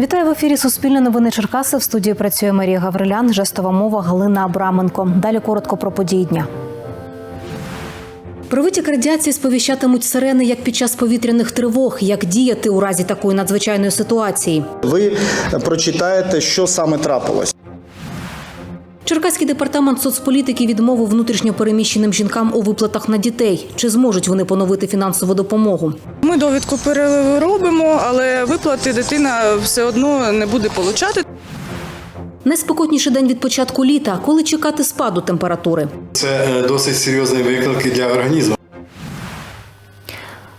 Вітаю в ефірі Суспільне новини Черкаси. В студії працює Марія Гаврилян, жестова мова Галина Абраменко. Далі коротко про події дня. Про витік радіації сповіщатимуть сирени як під час повітряних тривог, як діяти у разі такої надзвичайної ситуації. Ви прочитаєте, що саме трапилось. Черкаський департамент соцполітики відмовив внутрішньопереміщеним жінкам у виплатах на дітей. Чи зможуть вони поновити фінансову допомогу? Ми довідку переробимо, але виплати дитина все одно не буде получати. Найспекотніший день від початку літа, коли чекати спаду температури. Це е, досить серйозні виклики для організму.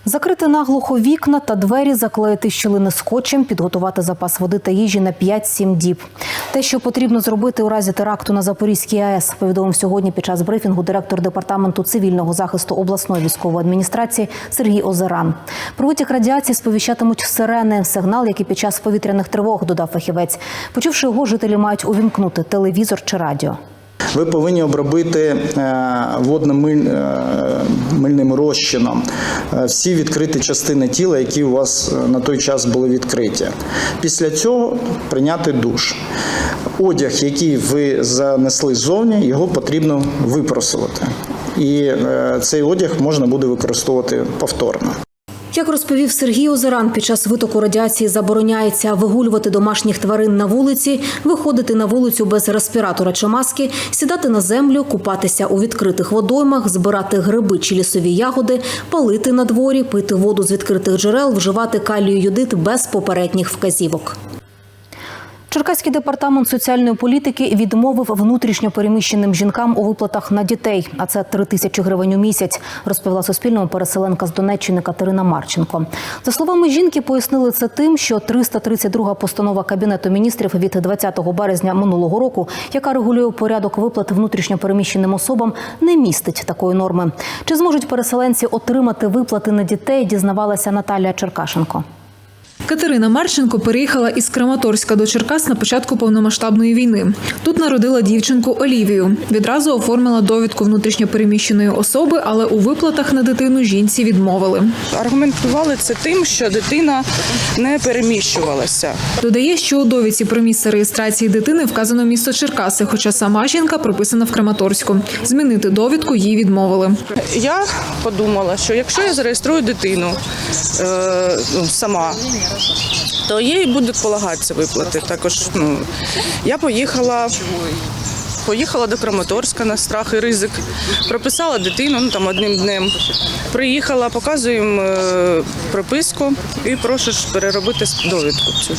Закрити наглухо вікна та двері, заклеїти щілини скотчем, підготувати запас води та їжі на 5-7 діб. Те, що потрібно зробити у разі теракту на Запорізькій АЕС, повідомив сьогодні під час брифінгу директор департаменту цивільного захисту обласної військової адміністрації Сергій Озеран. Про витік радіації сповіщатимуть сирени, сигнал, який під час повітряних тривог додав фахівець. Почувши його, жителі мають увімкнути телевізор чи радіо. Ви повинні обробити е, водним миль- е, розчином е, всі відкриті частини тіла, які у вас на той час були відкриті. Після цього прийняти душ. Одяг, який ви занесли ззовні, його потрібно випросувати. І е, цей одяг можна буде використовувати повторно. Як розповів Сергій Озеран, під час витоку радіації забороняється вигулювати домашніх тварин на вулиці, виходити на вулицю без респіратора чи маски, сідати на землю, купатися у відкритих водоймах, збирати гриби чи лісові ягоди, палити на дворі, пити воду з відкритих джерел, вживати калію йодит без попередніх вказівок. Черкаський департамент соціальної політики відмовив внутрішньо переміщеним жінкам у виплатах на дітей, а це 3 тисячі гривень у місяць, розповіла Суспільному переселенка з Донеччини Катерина Марченко. За словами жінки, пояснили це тим, що 332 постанова Кабінету міністрів від 20 березня минулого року, яка регулює порядок виплат внутрішньо переміщеним особам, не містить такої норми. Чи зможуть переселенці отримати виплати на дітей? Дізнавалася Наталія Черкашенко. Катерина Марченко переїхала із Краматорська до Черкас на початку повномасштабної війни. Тут народила дівчинку Олівію. Відразу оформила довідку внутрішньопереміщеної особи, але у виплатах на дитину жінці відмовили. Аргументували це тим, що дитина не переміщувалася. Додає, що у довідці про місце реєстрації дитини вказано місто Черкаси, хоча сама жінка прописана в Краматорську. Змінити довідку їй відмовили. Я подумала, що якщо я зареєструю дитину е, ну, сама, то їй будуть полагатися виплати. Також ну, я поїхала. Поїхала до Краматорська на страх і ризик, прописала дитину ну, там одним днем. Приїхала, показую їм е, прописку і прошу переробити довідку цю.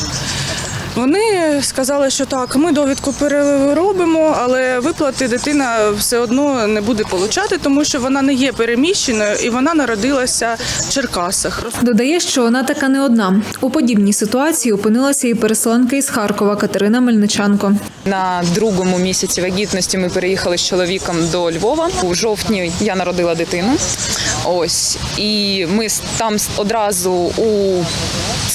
Вони сказали, що так, ми довідку переробимо, але виплати дитина все одно не буде получати, тому що вона не є переміщеною і вона народилася в Черкасах. Додає, що вона така не одна. У подібній ситуації опинилася і переселенка із Харкова Катерина Мельничанко. На другому місяці вагітності ми переїхали з чоловіком до Львова. У жовтні я народила дитину. Ось і ми там одразу у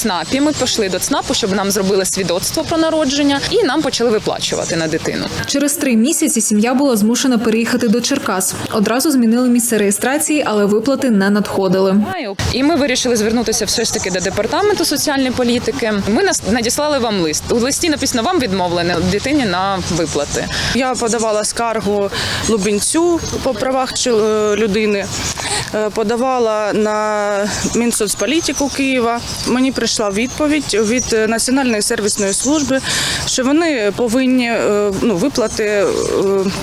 ЦНАПі. Ми пішли до ЦНАПу, щоб нам зробили свідоцтво про народження, і нам почали виплачувати на дитину. Через три місяці сім'я була змушена переїхати до Черкас. Одразу змінили місце реєстрації, але виплати не надходили. І ми вирішили звернутися все ж таки до департаменту соціальної політики. Ми нас надіслали вам лист. У листі написано вам відмовлено дитині на виплати. Я подавала скаргу Лубенцю по правах е, людини, е, подавала на Мінсоцполітику Києва. Мені прийшла відповідь від е, Національної сервісної служби, що вони повинні е, ну, виплати е,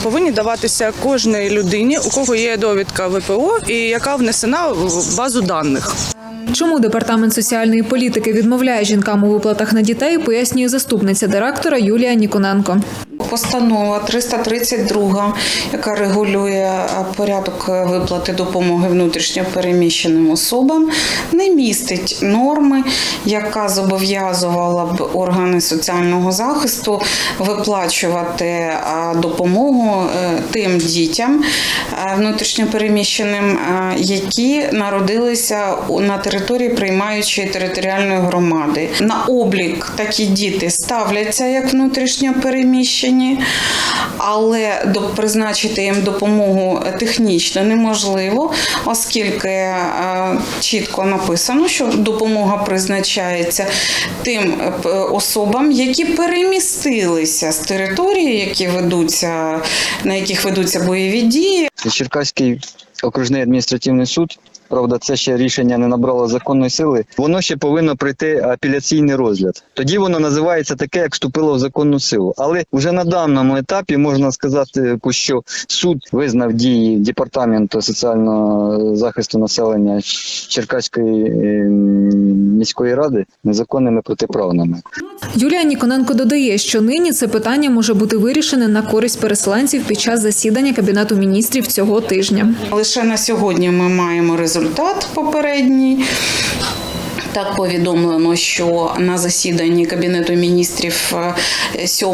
повинні даватися кожній людині, у кого є довідка ВПО і яка внесена в базу даних. Чому департамент соціальної політики відмовляє жінкам у виплатах на дітей, пояснює заступниця директора Юлія Ніконенко. Постанова 332, яка регулює е, порядок е, виплати допомоги внутрішньо переміщеним особам, не містить норми, яка зобов'язувала б органи соціального захисту виплачувати е, допомогу тим дітям внутрішньо переміщеним, які народилися на території приймаючої територіальної громади. На облік такі діти ставляться як внутрішньо переміщені. Приміщенні, але призначити їм допомогу технічно неможливо, оскільки е, чітко написано, що допомога призначається тим е, особам, які перемістилися з території, які ведуться, на яких ведуться бойові дії, Черкаський окружний адміністративний суд. Правда, це ще рішення не набрало законної сили. Воно ще повинно пройти апеляційний розгляд. Тоді воно називається таке, як вступило в законну силу. Але вже на даному етапі можна сказати, що суд визнав дії департаменту соціального захисту населення Черкаської е, міської ради незаконними протиправними. Юлія Ніконенко додає, що нині це питання може бути вирішене на користь переселенців під час засідання кабінету міністрів цього тижня. Лише на сьогодні ми маємо результат попередній. Так повідомлено, що на засіданні Кабінету міністрів е, 7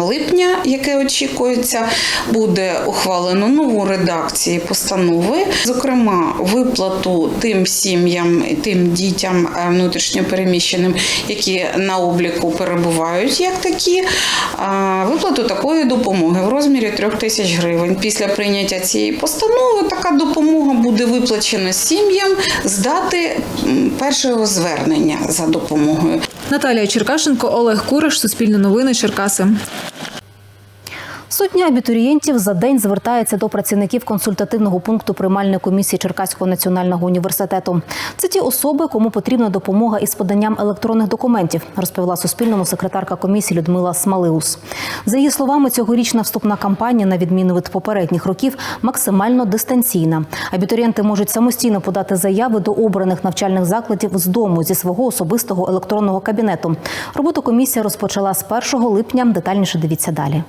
липня, яке очікується, буде ухвалено нову редакцію постанови, зокрема, виплату тим сім'ям, тим дітям е, внутрішньопереміщеним, які на обліку перебувають, як такі, е, виплату такої допомоги в розмірі 3 тисяч гривень. Після прийняття цієї постанови така допомога буде виплачена сім'ям з дати 1 нашого звернення за допомогою. Наталія Черкашенко, Олег Куриш, Суспільне новини, Черкаси. Сотні абітурієнтів за день звертаються до працівників консультативного пункту приймальної комісії Черкаського національного університету. Це ті особи, кому потрібна допомога із поданням електронних документів, розповіла Суспільному секретарка комісії Людмила Смалиус. За її словами, цьогорічна вступна кампанія, на відміну від попередніх років, максимально дистанційна. Абітурієнти можуть самостійно подати заяви до обраних навчальних закладів з дому зі свого особистого електронного кабінету. Роботу комісія розпочала з 1 липня. Детальніше дивіться далі.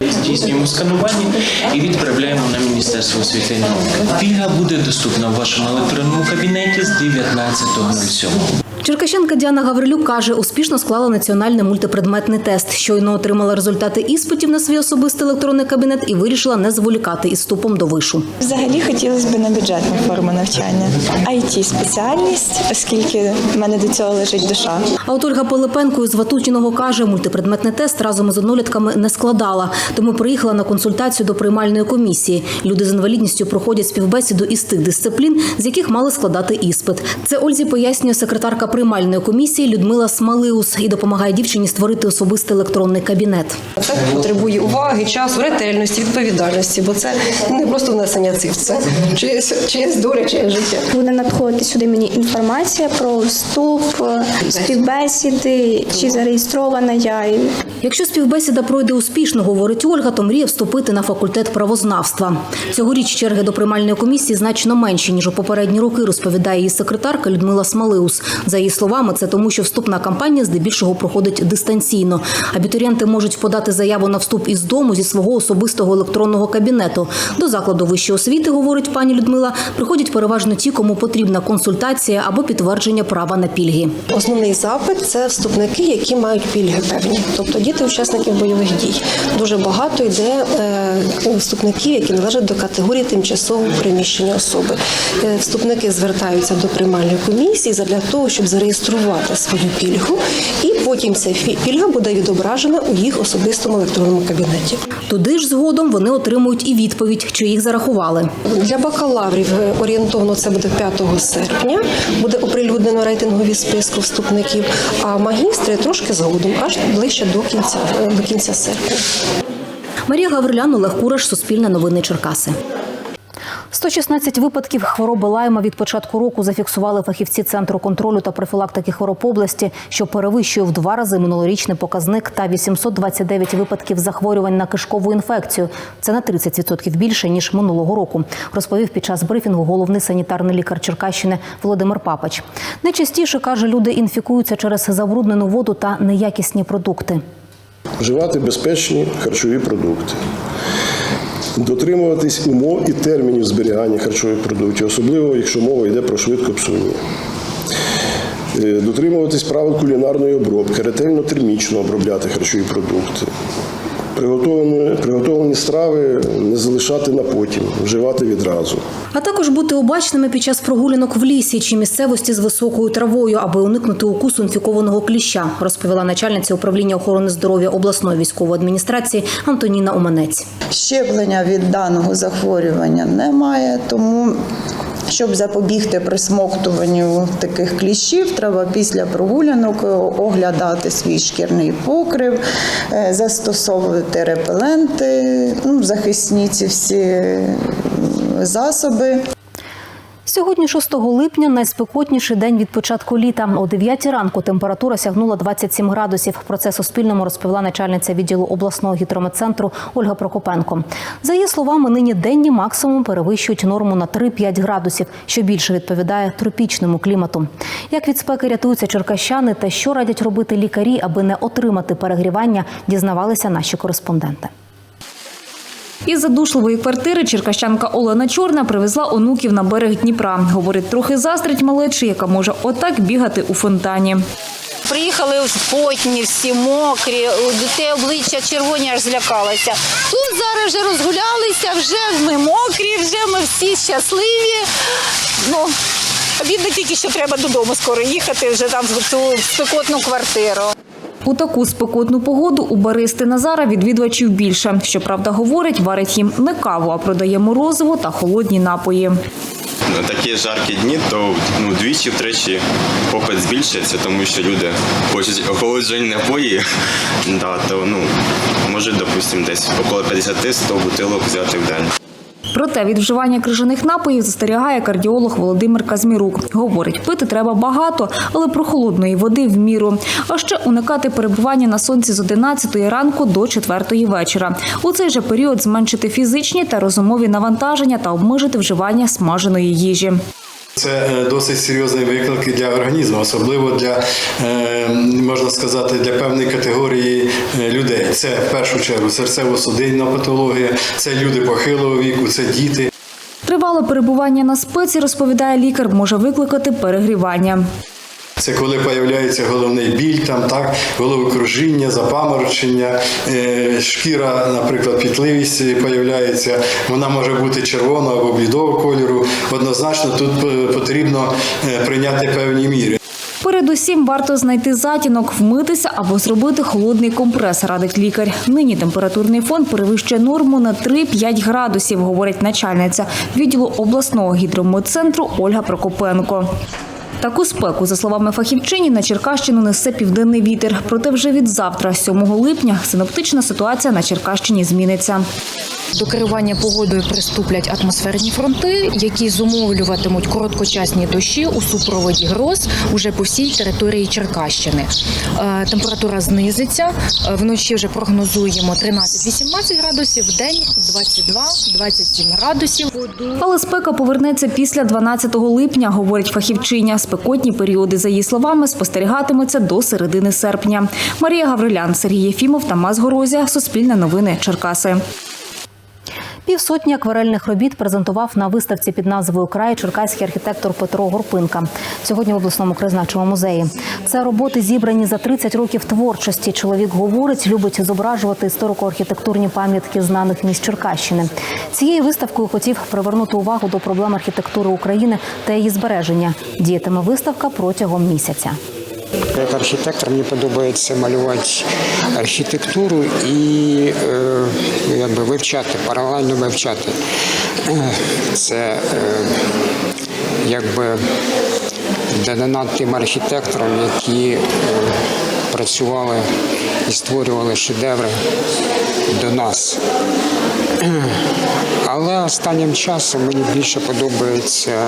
Здійснюємо сканування і відправляємо на Міністерство освіти і науки. Пільга буде доступна в вашому електронному кабінеті з 19.07. Черкащенка Діана Гаврилюк каже, успішно склала національний мультипредметний тест. Щойно отримала результати іспитів на свій особистий електронний кабінет і вирішила не зволікати із вступом до вишу. Взагалі хотілося б на бюджетну форму навчання, it спеціальність, оскільки в мене до цього лежить душа. А от Ольга Пилипенко із Ватутіного каже, мультипредметний тест разом із однолітками не складала, тому приїхала на консультацію до приймальної комісії. Люди з інвалідністю проходять співбесіду із тих дисциплін, з яких мали складати іспит. Це Ользі пояснює секретарка приймальної комісії Людмила Смалиус і допомагає дівчині створити особистий електронний кабінет. Це потребує уваги, часу, ретельності, відповідальності, бо це не просто внесення цифр, це чиєсь, чиєсь доля, чиєсь життя. Буде надходити сюди мені інформація про вступ, співбесіди, чи зареєстрована я. Якщо співбесіда пройде успішно, говорить Ольга, то мріє вступити на факультет правознавства. Цьогоріч черги до приймальної комісії значно менші ніж у попередні роки, розповідає її секретарка Людмила Смалиус. За її словами, це тому, що вступна кампанія здебільшого проходить дистанційно. Абітурієнти можуть подати заяву на вступ із дому зі свого особистого електронного кабінету. До закладу вищої освіти, говорить пані Людмила, приходять переважно ті, кому потрібна консультація або підтвердження права на пільги. Основний запит це вступники, які мають пільги певні, тобто діти учасників бойових дій. Дуже багато йде е, вступників, які належать до категорії тимчасово приміщення особи. Е, Вступники звертаються до приймальної комісії для того, щоб зареєструвати свою пільгу, і потім ця пільга буде відображена у їх особистому електронному кабінеті. Туди ж згодом вони отримують і відповідь, чи їх зарахували. Для бакалаврів е, орієнтовно це буде 5 серпня. Буде оприлюднено рейтингові списки вступників. А магістри трошки згодом, аж ближче до кінця е, до кінця серпня. Марія Гаврилян, Олег Кураш, Суспільне новини Черкаси. 116 випадків хвороби лайма від початку року зафіксували фахівці Центру контролю та профілактики хвороб області, що перевищує в два рази минулорічний показник та 829 випадків захворювань на кишкову інфекцію. Це на 30% більше ніж минулого року. Розповів під час брифінгу головний санітарний лікар Черкащини Володимир Папач. Найчастіше каже, люди інфікуються через забруднену воду та неякісні продукти. Вживати безпечні харчові продукти. Дотримуватись умов і термінів зберігання харчових продуктів, особливо якщо мова йде про швидко псування. Е, Дотримуватись правил кулінарної обробки, ретельно термічно обробляти харчові продукти. Приготовлені, приготовлені страви не залишати на потім, вживати відразу. А також бути обачними під час прогулянок в лісі чи місцевості з високою травою, аби уникнути укусу інфікованого кліща, розповіла начальниця управління охорони здоров'я обласної військової адміністрації Антоніна Оманець. Щеплення від даного захворювання немає, тому щоб запобігти присмоктуванню таких кліщів, треба після прогулянок оглядати свій шкірний покрив, е, застосовувати репеленти, ну, захисні ці всі е, засоби. Сьогодні, 6 липня, найспекотніший день від початку літа. О 9 ранку температура сягнула 27 градусів. Про це Суспільному розповіла начальниця відділу обласного гідрометцентру Ольга Прокопенко. За її словами, нині денні максимум перевищують норму на 3-5 градусів, що більше відповідає тропічному клімату. Як від спеки рятуються черкащани та що радять робити лікарі, аби не отримати перегрівання, дізнавалися наші кореспонденти. Із задушливої квартири черкащанка Олена Чорна привезла онуків на берег Дніпра. Говорить, трохи застрить малечі, яка може отак бігати у фонтані. Приїхали в потні, всі мокрі, у дітей обличчя червоні, аж злякалася. Тут зараз вже розгулялися, вже ми мокрі, вже ми всі щасливі. Ну, обідно тільки, що треба додому скоро їхати, вже там в цю спекотну квартиру. У таку спекотну погоду у баристи Назара відвідувачів більше. Щоправда, говорить, варить їм не каву, а продає морозиво та холодні напої. На такі жаркі дні, то ну, двічі-втричі попит збільшується, тому що люди хочуть охолоджені напої, да, то ну, може, допустимо, десь около 50-100 бутилок взяти в день. Проте від вживання крижаних напоїв застерігає кардіолог Володимир Казмірук. Говорить, пити треба багато, але прохолодної води в міру. А ще уникати перебування на сонці з 11 ранку до 4 вечора. У цей же період зменшити фізичні та розумові навантаження та обмежити вживання смаженої їжі. Це е, досить серйозні виклики для організму, особливо для е, можна сказати для певної категорії е, людей. Це в першу чергу серцево-судинна патологія, це люди похилого віку, це діти. Тривале перебування на спеці, розповідає лікар, може викликати перегрівання. Це коли появляється головний біль, там так, головокружіння, запаморочення, е, шкіра, наприклад, пітливість появляється. Вона може бути червоного або блідого кольору. Однозначно тут е, потрібно е, прийняти певні міри. Передусім варто знайти затінок, вмитися або зробити холодний компрес, радить лікар. Нині температурний фон перевищує норму на 3-5 градусів, говорить начальниця відділу обласного гідрометцентру Ольга Прокопенко. Таку спеку, за словами фахівчині, на Черкащину несе південний вітер. Проте вже від завтра, 7 липня, синоптична ситуація на Черкащині зміниться. До керування погодою приступлять атмосферні фронти, які зумовлюватимуть короткочасні дощі у супроводі гроз уже по всій території Черкащини. Е, Температура знизиться. Е, Вночі вже прогнозуємо 13-18 градусів, в день 22-27 градусів. Але спека повернеться після 12 липня, говорить фахівчиня. Спекотні періоди, за її словами, спостерігатимуться до середини серпня. Марія Гаврилян, Сергій Єфімов, Тамас Горозія. Суспільне новини. Черкаси. Півсотні акварельних робіт презентував на виставці під назвою Край черкаський архітектор Петро Горпинка сьогодні в обласному краєзнавчому музеї. Це роботи зібрані за 30 років творчості. Чоловік говорить, любить зображувати історико-архітектурні пам'ятки знаних місць Черкащини. Цією виставкою хотів привернути увагу до проблем архітектури України та її збереження. Діятиме виставка протягом місяця. Як архітектор мені подобається малювати архітектуру і е, якби вивчати, паралельно вивчати. Це е, якби дана тим архітекторам, які е, працювали і створювали шедеври до нас. Але останнім часом мені більше подобається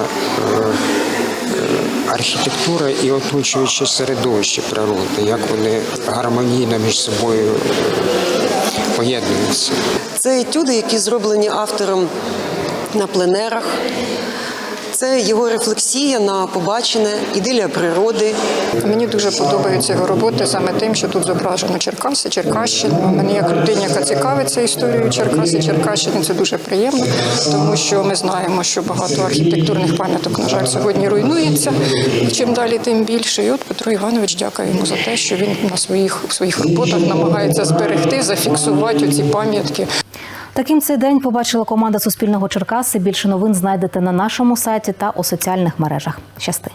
архітектура і оточуюче середовище природи, як вони гармонійно між собою поєднуються. Це етюди, які зроблені автором на пленерах. Це його рефлексія на побачене, ідилія природи. Мені дуже подобаються його роботи саме тим, що тут зображено Черкаси, Черкащину. Мені як людині, яка цікавиться історією Черкас і Черкащини, це дуже приємно, тому що ми знаємо, що багато архітектурних пам'яток, на жаль, сьогодні руйнується. Чим далі, тим більше. І от Петро Іванович дякую йому за те, що він на своїх своїх роботах намагається зберегти, зафіксувати ці пам'ятки. Таким цей день побачила команда Суспільного Черкаси. Більше новин знайдете на нашому сайті та у соціальних мережах. Щасти.